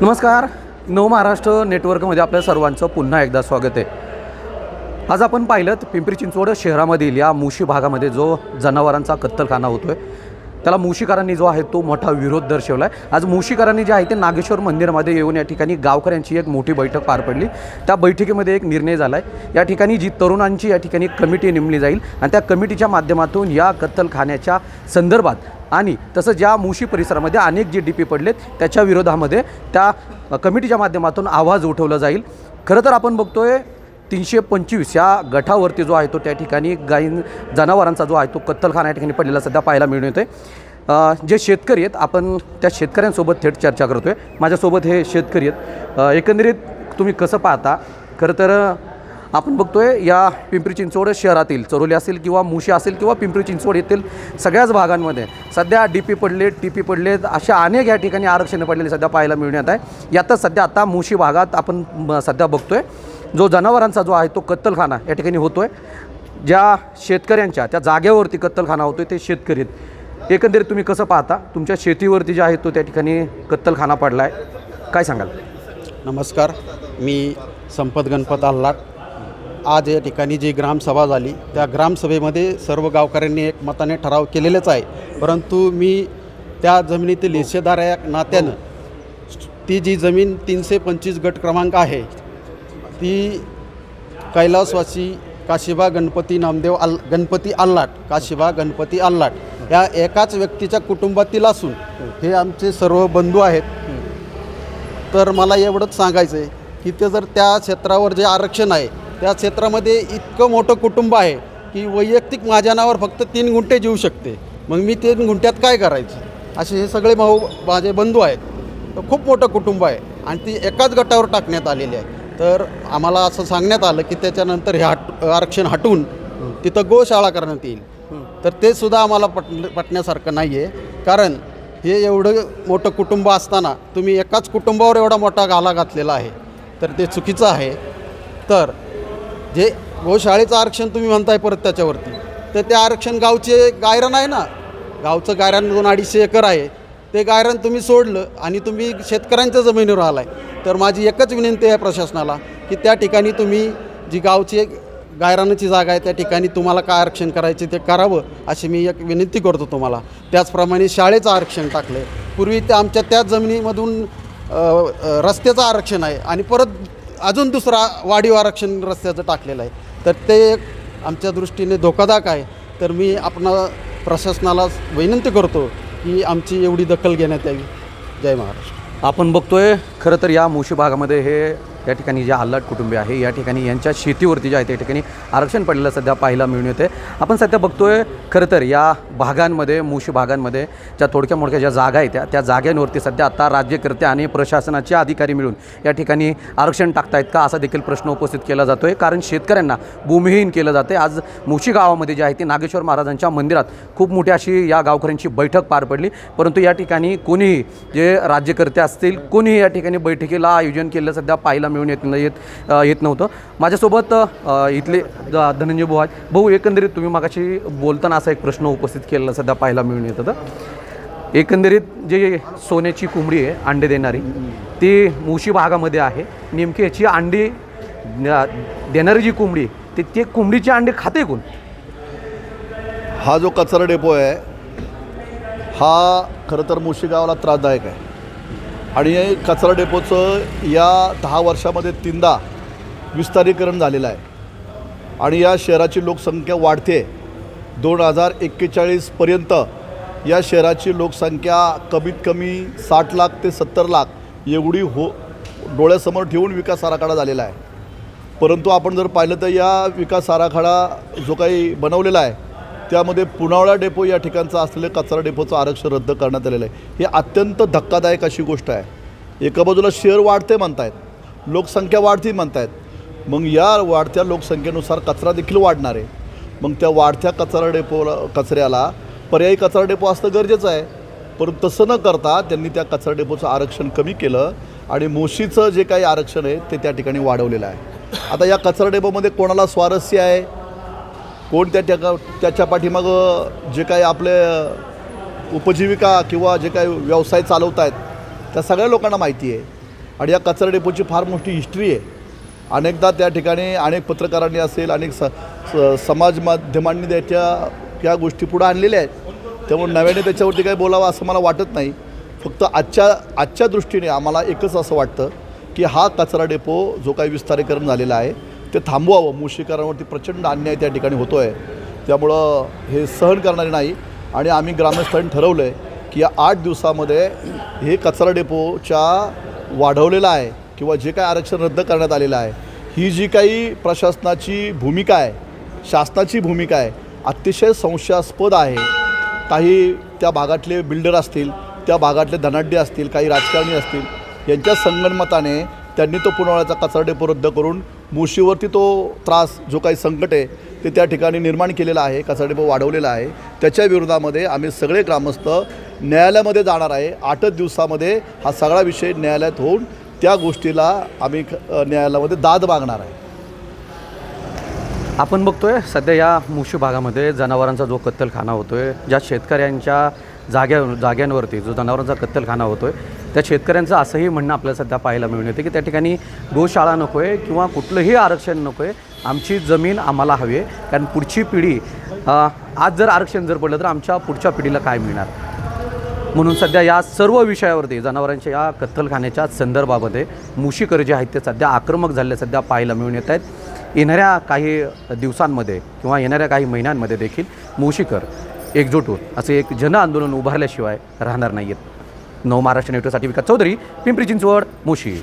नमस्कार. नव महाराष्ट्र नेटवर्कमध्ये आपल्या सर्वांचं पुन्हा एकदा स्वागत आहे. आज आपण पाहिलं पिंपरी चिंचवड शहरामधील या मुशी भागामध्ये जो जनावरांचा कत्तलखाना होतो आहे त्याला मुशीकरांनी जो आहे तो मोठा विरोध दर्शवला आहे आज मुशीकरांनी जे आहे ते नागेश्वर मंदिरामध्ये येऊन या ठिकाणी गावकऱ्यांची एक मोठी बैठक पार पडली. त्या बैठकीमध्ये एक निर्णय झाला आहे या ठिकाणी जी तरुणांची या ठिकाणी कमिटी नेमली जाईल आणि त्या कमिटीच्या माध्यमातून या कत्तलखान्याच्या संदर्भात आणि तसं ज्या मुशी परिसरामध्ये अनेक जे डी पी पडलेत त्याच्या विरोधामध्ये त्या कमिटीच्या माध्यमातून आवाज उठवला जाईल. खरं तर आपण बघतोय तीनशे पंचवीस या गटावरती जो आहे तो त्या ठिकाणी गाई जनावरांचा जो आहे तो कत्तलखाना या ठिकाणी पडलेला सध्या पाहायला मिळून येतो आहे जे शेतकरी आहेत आपण त्या शेतकऱ्यांसोबत थेट चर्चा करतो आहे माझ्यासोबत हे शेतकरी आहेत. एकंदरीत तुम्ही कसं पाहता? खरं तर आपण आपण बघतोय या पिंपरी चिंचवड शहरातील चरोली असेल किंवा मुशी असेल किंवा पिंपरी चिंचवड येथील सगळ्याच भागांमध्ये सध्या डी पी पडलेत टी पी पडलेत अशा अनेक या ठिकाणी आरक्षणं पडलेली सध्या पाहायला मिळण्यात आहे. यातच सध्या आता मुशी भागात आपण सध्या सध्या बघतोय. जो जनावरांचा जो आहे तो कत्तलखाना या ठिकाणी होतो आहे ज्या शेतकऱ्यांच्या त्या जागेवरती कत्तलखाना होतो आहे ते शेतकरी आहेत. एकंदरीत तुम्ही कसं पाहता? तुमच्या शेतीवरती जे आहे तो त्या ठिकाणी कत्तलखाना पडला आहे काय सांगाल? नमस्कार. मी संपत गणपत आल्हाट आज या ठिकाणी जी ग्रामसभा झाली त्या ग्रामसभेमध्ये सर्व गावकऱ्यांनी एक मताने ठराव केलेलेच आहे. परंतु मी त्या जमिनीतील हिस्सेदार या नात्यानं ती जी जमीन तीनशे पंचवीस गट क्रमांक आहे ती कैलासवासी काशिबा गणपती नामदेव आल गणपती आल्लाट काशिबा गणपती आल्लाट या एकाच व्यक्तीच्या कुटुंबातील असून हे आमचे सर्व बंधू आहेत. तर मला एवढंच सांगायचं आहे की ते जर त्या क्षेत्रावर जे आरक्षण आहे त्या क्षेत्रामध्ये इतकं मोठं कुटुंब आहे की वैयक्तिक माझ्या नावावर फक्त तीन गुंठे जीव शकते. मग मी तीन गुंठ्यात काय करायचं? असे हे सगळे भाऊ माझे बंधू आहेत. तर खूप मोठं कुटुंब आहे आणि ती एकाच गटावर टाकण्यात आलेली आहे. तर आम्हाला असं सांगण्यात आलं की त्याच्यानंतर हे हट आरक्षण हटवून तिथं गोशाळा करण्यात येईल. तर ते सुद्धा आम्हाला पट पटण्यासारखं नाही आहे कारण हे एवढं मोठं कुटुंब असताना तुम्ही एकाच कुटुंबावर एवढा मोठा गाला घातलेला आहे. तर ते चुकीचं आहे. तर जे गोशाळेचं आरक्षण तुम्ही म्हणताय परत त्याच्यावरती तर ते आरक्षण गावचे गायरान आहे ना? गावचं गायरान दोन अडीचशे एकर आहे. ते गायरान तुम्ही सोडलं आणि तुम्ही शेतकऱ्यांच्या जमिनीवर आलाय तर माझी एकच विनंती आहे प्रशासनाला की त्या ठिकाणी तुम्ही जी गावची एक गायरानाची जागा आहे त्या ठिकाणी तुम्हाला काय आरक्षण करायचे ते करावं अशी मी एक विनंती करतो तुम्हाला. त्याचप्रमाणे शाळेचं आरक्षण टाकलं आहे पूर्वी त्या आमच्या त्याच जमिनीमधून रस्त्याचं आरक्षण आहे आणि परत अजून दुसरा वाढीव आरक्षण रस्त्याचं टाकलेलं आहे. तर ते आमच्या दृष्टीने धोकादायक आहे. तर मी आपणा प्रशासनाला विनंती करतो की आमची एवढी दखल घेण्यात यावी. जय महाराष्ट्र. आपण बघतोय खरं तर या मुशी भागामध्ये हे या ठिकाणी जे आल्लाट कुटुंबी आहे या ठिकाणी यांच्या शेतीवरती जे आहे त्या ठिकाणी आरक्षण पडलेलं सध्या पाहायला मिळून येते आपण सध्या बघतोय खरं तर या भागांमध्ये मुशी भागांमध्ये ज्या थोडक्या मोडक्या ज्या जागा आहेत त्या त्या जागांवरती सध्या आता राज्यकर्ते आणि प्रशासनाचे अधिकारी मिळून या ठिकाणी आरक्षण टाकतायत का असा देखील प्रश्न उपस्थित केला जातो आहे कारण शेतकऱ्यांना भूमिहीन केलं जाते आज मुशी गावामध्ये जे आहे ते नागेश्वर महाराजांच्या मंदिरात खूप मोठी अशी या गावकऱ्यांची बैठक पार पडली. परंतु या ठिकाणी कोणीही जे राज्यकर्ते असतील कोणीही या ठिकाणी बैठकीला आयोजन केलं सध्या पाहायला मिळून येत नाही येत येत नव्हतं. माझ्यासोबत इथले धनंजय भाऊ आहेत. भाऊ एकंदरीत तुम्ही मागाशी बोलताना असा एक प्रश्न उपस्थित केलेला सध्या पाहायला मिळून येत होतं एकंदरीत जे सोन्याची कोंबडी आहे अंडे देणारी ती मुशी भागामध्ये आहे. नेमकी याची अंडी देणारी जी कोंबडी आहे, ते ते कोंबडीचे अंडे खाते कोण? हा जो कचरा डेपो आहे हा खरं तर मुशी गावाला त्रासदायक आहे. आणि कचरा डेपोचं या दहा वर्षामध्ये तीनदा विस्तारीकरण झालेलं आहे. आणि या शहराची लोकसंख्या वाढते. दोन हजार एक्केचाळीसपर्यंत या शहराची लोकसंख्या कमीत कमी साठ लाख ते सत्तर लाख एवढी हो डोळ्यासमोर ठेवून विकास आराखडा झालेला आहे. परंतु आपण जर पाहिलं तर या विकास आराखडा जो काही बनवलेला आहे त्यामध्ये पुनावळा डेपो या ठिकाणचं असलेलं कचरा डेपोचं आरक्षण रद्द करण्यात आलेलं आहे. ही अत्यंत धक्कादायक अशी गोष्ट आहे. एका बाजूला शहर वाढते म्हणतायत लोकसंख्या वाढती म्हणतायत. मग या वाढत्या लोकसंख्येनुसार कचरा देखील वाढणार आहे. मग त्या वाढत्या कचरा डेपोला कचऱ्याला पर्यायी कचरा डेपो असणं गरजेचं आहे. परंतु तसं न करता त्यांनी त्या कचरा डेपोचं आरक्षण कमी केलं आणि मोशीचं जे काही आरक्षण आहे ते त्या ठिकाणी वाढवलेलं आहे. आता या कचरा डेपोमध्ये कोणाला स्वारस्य आहे? कोण त्या त्या त्याच्या पाठीमागं जे काही आपले उपजीविका किंवा जे काही व्यवसाय चालवत आहेत त्या सगळ्या लोकांना माहिती आहे. आणि या कचरा डेपोची फार मोठी हिस्ट्री आहे. अनेकदा त्या ठिकाणी अनेक पत्रकारांनी असेल अनेक स स- समाज माध्यमांनी त्याच्या त्या गोष्टी पुढे आणलेल्या आहेत. त्यामुळे नव्याने त्याच्यावरती काही बोलावं असं मला वाटत नाही. फक्त आजच्या आजच्या दृष्टीने आम्हाला एकच असं वाटतं की हा कचरा डेपो जो काही विस्तारीकरण झालेला आहे ते थांबवावं. मुशीकरांवरती प्रचंड अन्याय त्या ठिकाणी होतो आहे त्यामुळं हे सहन करणारे नाही. आणि आम्ही ग्रामस्थांनी ठरवलं आहे की या आठ दिवसामध्ये हे कचरा डेपोच्या वाढवलेलं आहे किंवा जे काय आरक्षण रद्द करण्यात आलेलं आहे ही जी काही प्रशासनाची भूमिका आहे शासनाची भूमिका आहे अतिशय संशयास्पद आहे. काही त्या भागातले बिल्डर असतील त्या भागातले धनाढ्य असतील काही राजकारणी असतील यांच्या संगणमताने त्यांनी तो पुनवळ्याचा कचरा डेपो रद्द करून मुशीवरती तो त्रास जो काही संकट आहे ते त्या ठिकाणी निर्माण केलेला आहे कचरा वाढवलेला आहे. त्याच्या विरोधामध्ये आम्ही सगळे ग्रामस्थ न्यायालयामध्ये जाणार आहे. आठच दिवसामध्ये हा सगळा विषय न्यायालयात होऊन त्या गोष्टीला आम्ही न्यायालयामध्ये दाद मागणार आहे. आपण बघतोय सध्या या मुशी भागामध्ये जनावरांचा जो कत्तलखाना होतोय ज्या शेतकऱ्यांच्या जाग्या जाग्यांवरती जो जनावरांचा कत्तलखाना होतोय त्या शेतकऱ्यांचं असंही म्हणणं आपल्याला सध्या पाहायला मिळून येते की त्या ठिकाणी गोशाळा नको आहे किंवा कुठलंही आरक्षण नको आहे आमची जमीन आम्हाला हवी आहे. कारण पुढची पिढी आज जर आरक्षण जर पडलं तर आमच्या पुढच्या पिढीला काय मिळणार? म्हणून सध्या या सर्व विषयावरती जनावरांच्या या कत्तलखान्याच्या संदर्भामध्ये मुशीकर जे आहेत ते सध्या आक्रमक झालेले सध्या पाहायला मिळून येत आहेत. येणाऱ्या काही दिवसांमध्ये किंवा येणाऱ्या काही महिन्यांमध्ये देखील मुशीकर एकजूट होत असे एक जन आंदोलन उभारल्याशिवाय राहणार नाही आहेत नव महाराष्ट्र नेटवर्कसाठी विकास चौधरी पिंपरी चिंचवड मुशी